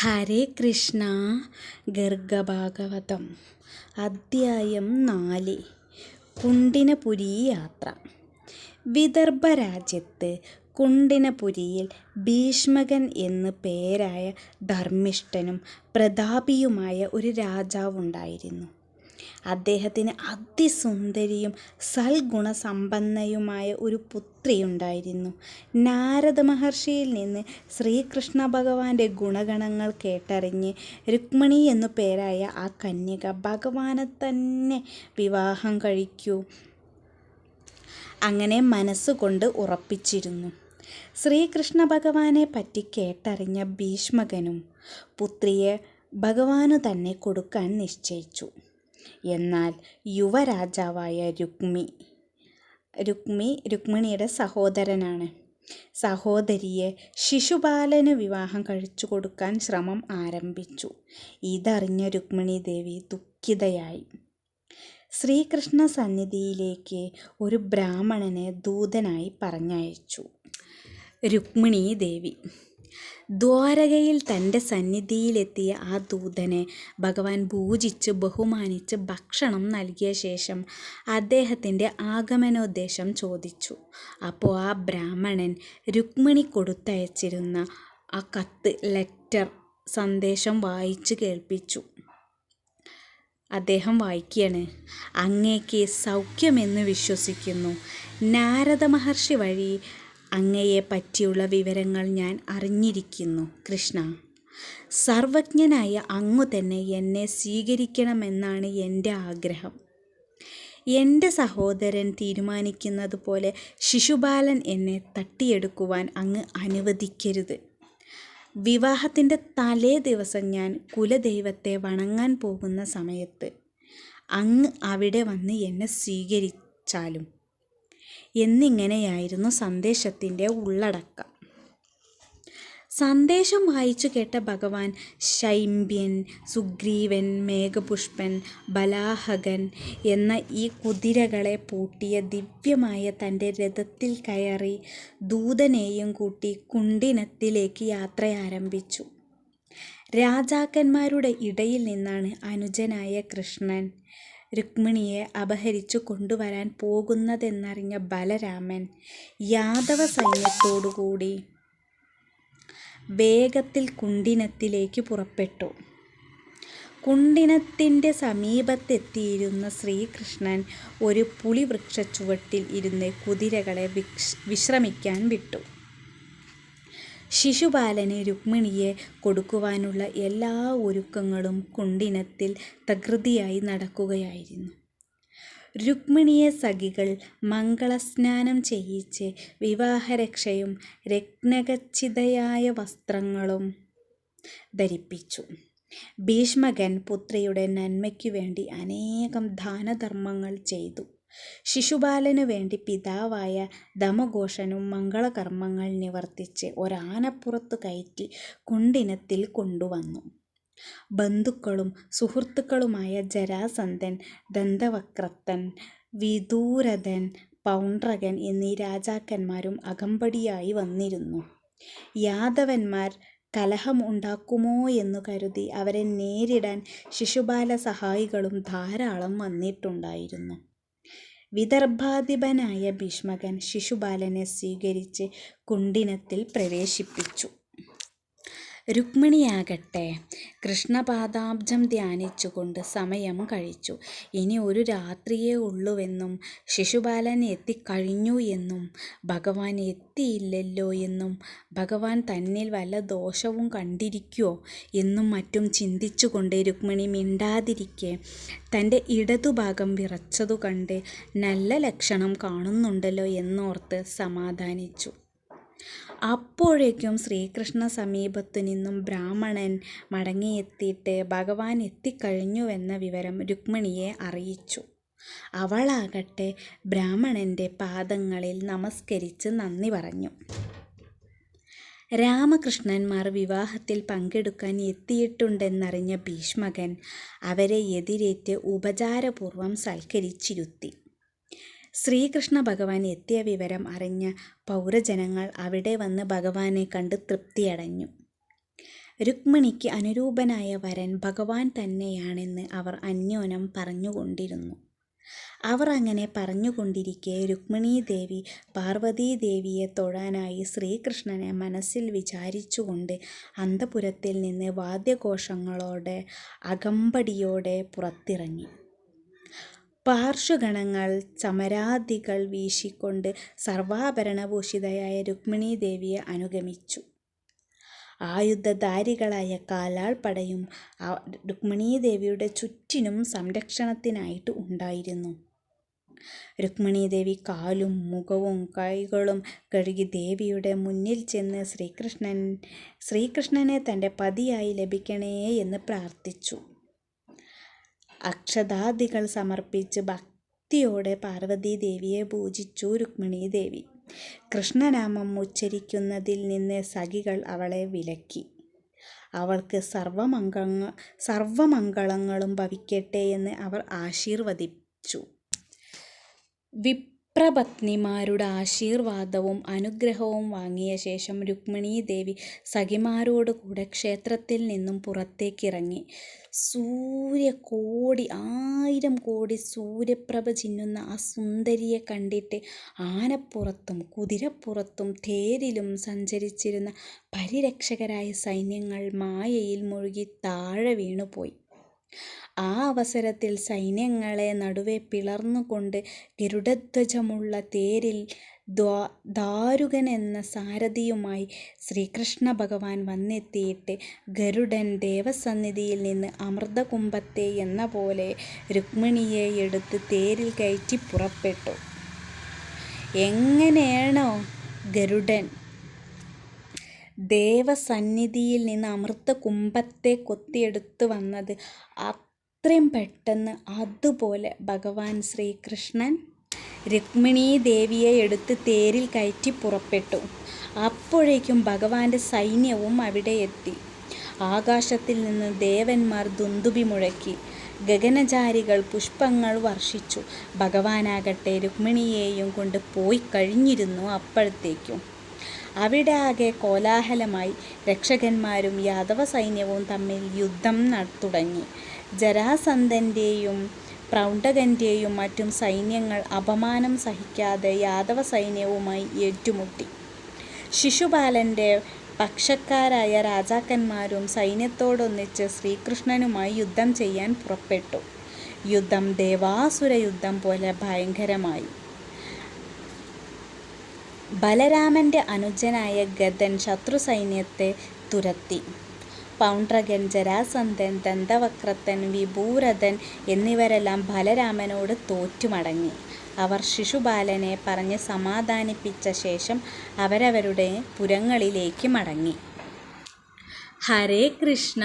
ഹരേ കൃഷ്ണ ഗർഗഭാഗവതം അദ്ധ്യായം നാല് കുണ്ടിനപുരി യാത്ര. വിദർഭ രാജ്യത്ത് കുണ്ടിനപുരിയിൽ ഭീഷ്മകൻ എന്ന് പേരായ ധർമ്മിഷ്ഠനും പ്രതാപിയുമായ ഒരു രാജാവുണ്ടായിരുന്നു. അദ്ദേഹത്തിന് അതിസുന്ദരിയും സൽഗുണസമ്പന്നയുമായ ഒരു പുത്രിയുണ്ടായിരുന്നു. നാരദ മഹർഷിയിൽ നിന്ന് ശ്രീകൃഷ്ണ ഭഗവാന്റെ ഗുണഗണങ്ങൾ കേട്ടറിഞ്ഞ് രുക്മിണി എന്നു പേരായ ആ കന്യക ഭഗവാനെ തന്നെ വിവാഹം കഴിക്കൂ. അങ്ങനെ മനസ്സുകൊണ്ട് ഉറപ്പിച്ചിരുന്നു. ശ്രീകൃഷ്ണ ഭഗവാനെ പറ്റി കേട്ടറിഞ്ഞ ഭീഷ്മകനും പുത്രിയെ ഭഗവാനു തന്നെ കൊടുക്കാൻ നിശ്ചയിച്ചു. എന്നാൽ യുവരാജാവായ രുക്മി രുക്മി രുക്മിണിയുടെ സഹോദരനാണ്. സഹോദരിയെ ശിശുപാലന് വിവാഹം കഴിച്ചു കൊടുക്കാൻ ശ്രമം ആരംഭിച്ചു. ഇതറിഞ്ഞ രുക്മിണി ദേവി ദുഃഖിതയായി. ശ്രീകൃഷ്ണ സന്നിധിയിലേക്ക് ഒരു ബ്രാഹ്മണനെ ദൂതനായി പറഞ്ഞയച്ചു. രുക്മിണി ദേവി ദ്വാരകയിൽ തന്റെ സന്നിധിയിലെത്തിയ ആ ദൂതനെ ഭഗവാൻ പൂജിച്ച് ബഹുമാനിച്ച് ഭക്ഷണം നൽകിയ ശേഷം അദ്ദേഹത്തിന്റെ ആഗമനോദ്ദേശം ചോദിച്ചു. അപ്പോൾ ആ ബ്രാഹ്മണൻ രുക്മിണി കൊടുത്തയച്ചിരുന്ന ആ കത്ത് ലെറ്റർ സന്ദേശം വായിച്ചു കേൾപ്പിച്ചു. അദ്ദേഹം വായിക്കുകയാണ് അങ്ങേക്ക് സൗഖ്യമെന്ന് വിശ്വസിക്കുന്നു. നാരദ മഹർഷി വഴി അങ്ങയെ പറ്റിയുള്ള വിവരങ്ങൾ ഞാൻ അറിഞ്ഞിരിക്കുന്നു കൃഷ്ണ. സർവജ്ഞനായ അങ്ങു തന്നെ എന്നെ സ്വീകരിക്കണമെന്നാണ് എന്റെ ആഗ്രഹം. എന്റെ സഹോദരൻ തീരുമാനിക്കുന്നത് പോലെ ശിശുപാലൻ എന്നെ തട്ടിയെടുക്കുവാൻ അങ്ങ് അനുവദിക്കരുത്. വിവാഹത്തിന്റെ തലേ ദിവസം ഞാൻ കുലദൈവത്തെ വണങ്ങാൻ പോകുന്ന സമയത്ത് അങ്ങ് അവിടെ വന്ന് എന്നെ സ്വീകരിച്ചാലും എന്നിങ്ങനെയായിരുന്നു സന്ദേശത്തിന്റെ ഉള്ളടക്കം. സന്ദേശം വായിച്ചു കേട്ട ഭഗവാൻ ശൈമ്പ്യൻ സുഗ്രീവൻ മേഘപുഷ്പൻ ബലാഹകൻ എന്ന ഈ കുതിരകളെ പൂട്ടിയ ദിവ്യമായ തന്റെ രഥത്തിൽ കയറി ദൂതനെയും കൂട്ടി കുണ്ടിനത്തിലേക്ക് യാത്ര ആരംഭിച്ചു രാജാക്കന്മാരുടെ ഇടയിൽ നിന്നാണ് അനുജനായ കൃഷ്ണൻ രുക്മിണിയെ അപഹരിച്ചു കൊണ്ടുവരാൻ പോകുന്നതെന്നറിഞ്ഞ ബലരാമൻ യാദവ സൈന്യത്തോടുകൂടി വേഗത്തിൽ കുണ്ടിനത്തിലേക്ക് പുറപ്പെട്ടു. കുണ്ടിനത്തിന്റെ സമീപത്തെത്തിയിരുന്ന ശ്രീകൃഷ്ണൻ ഒരു പുളിവൃക്ഷച്ചുവട്ടിൽ ഇരുന്ന് കുതിരകളെ വിശ്രമിക്കാൻ വിട്ടു. ശിശുപാലന് രുക്മിണിയെ കൊടുക്കുവാനുള്ള എല്ലാ ഒരുക്കങ്ങളും കുണ്ടിനത്തിൽ തകൃതിയായി നടക്കുകയായിരുന്നു. രുക്മിണിയെ സഖികൾ മംഗളസ്നാനം ചെയ്യിച്ച് വിവാഹരക്ഷയും രത്നഖച്ചിതയായ വസ്ത്രങ്ങളും ധരിപ്പിച്ചു. ഭീഷ്മകൻ പുത്രിയുടെ നന്മയ്ക്കു വേണ്ടി അനേകം ദാനധർമ്മങ്ങൾ ചെയ്തു. ശിശുപാലനു വേണ്ടി പിതാവായ ദമഘോഷനും മംഗളകർമ്മങ്ങൾ നിവർത്തിച്ച് ഒരാനപ്പുറത്തു കയറ്റി കുണ്ടിനത്തിൽ കൊണ്ടുവന്നു. ബന്ധുക്കളും സുഹൃത്തുക്കളുമായ ജരാസന്ധൻ ദന്തവക്രത്തൻ വിദൂരഥൻ പൗണ്ഡ്രകൻ എന്നീ രാജാക്കന്മാരും അകമ്പടിയായി വന്നിരുന്നു. യാദവന്മാർ കലഹം ഉണ്ടാക്കുമോ എന്നു കരുതി അവരെ നേരിടാൻ ശിശുപാല സഹായികളും ധാരാളം വന്നിട്ടുണ്ടായിരുന്നു. വിദർഭാധിപനായ ഭീഷ്മകൻ ശിശുപാലനെ സ്വീകരിച്ച് കുണ്ടിനത്തിൽ പ്രവേശിപ്പിച്ചു. രുക്മിണിയാകട്ടെ. കൃഷ്ണപാദാബ്ജം ധ്യാനിച്ചുകൊണ്ട് സമയം കഴിച്ചു. ഇനി ഒരു രാത്രിയേ ഉള്ളുവെന്നും ശിശുപാലൻ എത്തിക്കഴിഞ്ഞു എന്നും ഭഗവാൻ എത്തിയില്ലല്ലോ എന്നും ഭഗവാൻ തന്നിൽ വല്ല ദോഷവും കണ്ടിരിക്കുമോ എന്നും മറ്റും ചിന്തിച്ചുകൊണ്ട് രുക്മിണി മിണ്ടാതിരിക്കെ. തന്റെ ഇടതുഭാഗം വിറച്ചതു കണ്ട് നല്ല ലക്ഷണം കാണുന്നുണ്ടല്ലോ എന്നോർത്ത് സമാധാനിച്ചു. അപ്പോഴേക്കും ശ്രീകൃഷ്ണ സമീപത്തു നിന്നും ബ്രാഹ്മണൻ മടങ്ങിയെത്തിയിട്ട് ഭഗവാൻ എത്തിക്കഴിഞ്ഞുവെന്ന വിവരം രുക്മിണിയെ അറിയിച്ചു. അവളാകട്ടെ ബ്രാഹ്മണന്റെ പാദങ്ങളിൽ നമസ്കരിച്ച് നന്ദി പറഞ്ഞു. രാമകൃഷ്ണന്മാർ വിവാഹത്തിൽ പങ്കെടുക്കാൻ എത്തിയിട്ടുണ്ടെന്നറിഞ്ഞ ഭീഷ്മകൻ അവരെ എതിരേറ്റ് ഉപചാരപൂർവം സൽക്കരിച്ചിരുത്തി. ശ്രീകൃഷ്ണ ഭഗവാൻ എത്തിയ വിവരം അറിഞ്ഞ പൗരജനങ്ങൾ അവിടെ വന്ന് ഭഗവാനെ കണ്ട് തൃപ്തിയടഞ്ഞു. രുക്മിണിക്ക് അനുരൂപനായ വരൻ ഭഗവാൻ തന്നെയാണെന്ന് അവർ അന്യോന്യം പറഞ്ഞുകൊണ്ടിരുന്നു. അവർ അങ്ങനെ പറഞ്ഞുകൊണ്ടിരിക്കെ രുക്മിണീദേവി പാർവതീദേവിയെ തൊഴാനായി ശ്രീകൃഷ്ണനെ മനസ്സിൽ വിചാരിച്ചുകൊണ്ട് അന്തപുരത്തിൽ നിന്ന് വാദ്യഘോഷങ്ങളോടെ അകമ്പടിയോടെ പുറത്തിറങ്ങി. പാർശ്വഗണങ്ങൾ ചമരാദികൾ വീശിക്കൊണ്ട് സർവാഭരണഭൂഷിതയായ രുക്മിണീദേവിയെ അനുഗമിച്ചു. ആയുധധാരികളായ കാലാൾ പടയും രുക്മിണീദേവിയുടെ ചുറ്റിനും സംരക്ഷണത്തിനായിട്ട് ഉണ്ടായിരുന്നു. രുക്മിണീദേവി കാലും മുഖവും കൈകളും കഴുകി ദേവിയുടെ മുന്നിൽ ചെന്ന് ശ്രീകൃഷ്ണൻ ശ്രീകൃഷ്ണനെ തന്റെ പതിയായി ലഭിക്കണേ എന്ന് പ്രാർത്ഥിച്ചു. അക്ഷതാദികൾ സമർപ്പിച്ച് ഭക്തിയോടെ പാർവതീദേവിയെ പൂജിച്ചു രുക്മിണീദേവി. കൃഷ്ണനാമം ഉച്ചരിക്കുന്നതിൽ നിന്ന് സഖികൾ അവളെ വിലക്കി. അവൾക്ക് സർവമംഗങ്ങ സർവമംഗളങ്ങളും ഭവിക്കട്ടെ എന്ന് അവർ ആശീർവദിച്ചു. വിപ്രപത്നിമാരുടെ ആശീർവാദവും അനുഗ്രഹവും വാങ്ങിയ ശേഷം രുക്മിണീദേവി സഖിമാരോടുകൂടെ ക്ഷേത്രത്തിൽ നിന്നും പുറത്തേക്കിറങ്ങി. സൂര്യകോടി ആയിരം കോടി സൂര്യപ്രഭ ചിന്നുന്ന ആ സുന്ദരിയെ കണ്ടിട്ട് ആനപ്പുറത്തും കുതിരപ്പുറത്തും തേരിലും സഞ്ചരിച്ചിരുന്ന പരിരക്ഷകരായ സൈന്യങ്ങൾ മായയിൽ മുഴുകി താഴെ വീണുപോയി. ആ അവസരത്തിൽ സൈന്യങ്ങളെ നടുവെ പിളർന്നുകൊണ്ട് ഗരുഡധ്വജമുള്ള തേരിൽ ദാരുകൻ എന്ന സാരഥിയുമായി ശ്രീകൃഷ്ണ ഭഗവാൻ വന്നെത്തിയിട്ട് ഗരുഡൻ ദേവസന്നിധിയിൽ നിന്ന് അമൃതകുംഭത്തെ എന്ന പോലെ രുക്മിണിയെ എടുത്ത് തേരിൽ കയറ്റി പുറപ്പെട്ടു. എങ്ങനെയാണോ ഗരുഡൻ ദേവസന്നിധിയിൽ നിന്ന് അമൃത കുംഭത്തെ കൊത്തിയെടുത്ത് വന്നത് അത്രയും പെട്ടെന്ന് അതുപോലെ ഭഗവാൻ ശ്രീകൃഷ്ണൻ രുക്മിണീ ദേവിയെ എടുത്ത് തേരിൽ കയറ്റി പുറപ്പെട്ടു. അപ്പോഴേക്കും ഭഗവാന്റെ സൈന്യവും അവിടെ എത്തി. ആകാശത്തിൽ നിന്ന് ദേവന്മാർ ദുന്ദുബി മുഴക്കി. ഗഗനചാരികൾ പുഷ്പങ്ങൾ വർഷിച്ചു. ഭഗവാനാകട്ടെ രുക്മിണിയെയും കൊണ്ട് പോയി കഴിഞ്ഞിരുന്നു അപ്പോഴത്തേക്കും. അവിടെ ആകെ കോലാഹലമായി. രക്ഷകന്മാരും യാദവ സൈന്യവും തമ്മിൽ യുദ്ധം തുടങ്ങി ജരാസന്ധന്റെയും പ്രൗഢകന്റെയും മറ്റും സൈന്യങ്ങൾ അപമാനം സഹിക്കാതെ യാദവ സൈന്യവുമായി ഏറ്റുമുട്ടി. ശിശുപാലന്റെ പക്ഷക്കാരായ രാജാക്കന്മാരും സൈന്യത്തോടൊന്നിച്ച് ശ്രീകൃഷ്ണനുമായി യുദ്ധം ചെയ്യാൻ പുറപ്പെട്ടു. യുദ്ധം ദേവാസുര യുദ്ധം പോലെ ഭയങ്കരമായി. ബലരാമന്റെ അനുജനായ ഗദൻ ശത്രുസൈന്യത്തെ തുരത്തി. പൗണ്ഡ്രകൻ ജരാസന്ധൻ ദന്തവക്രത്തൻ വിഭൂരഥൻ എന്നിവരെല്ലാം ബലരാമനോട് തോറ്റുമടങ്ങി. അവർ ശിശുപാലനെ പറഞ്ഞ് സമാധാനിപ്പിച്ച ശേഷം അവരവരുടെ പുരങ്ങളിലേക്ക് മടങ്ങി. ഹരേ കൃഷ്ണ!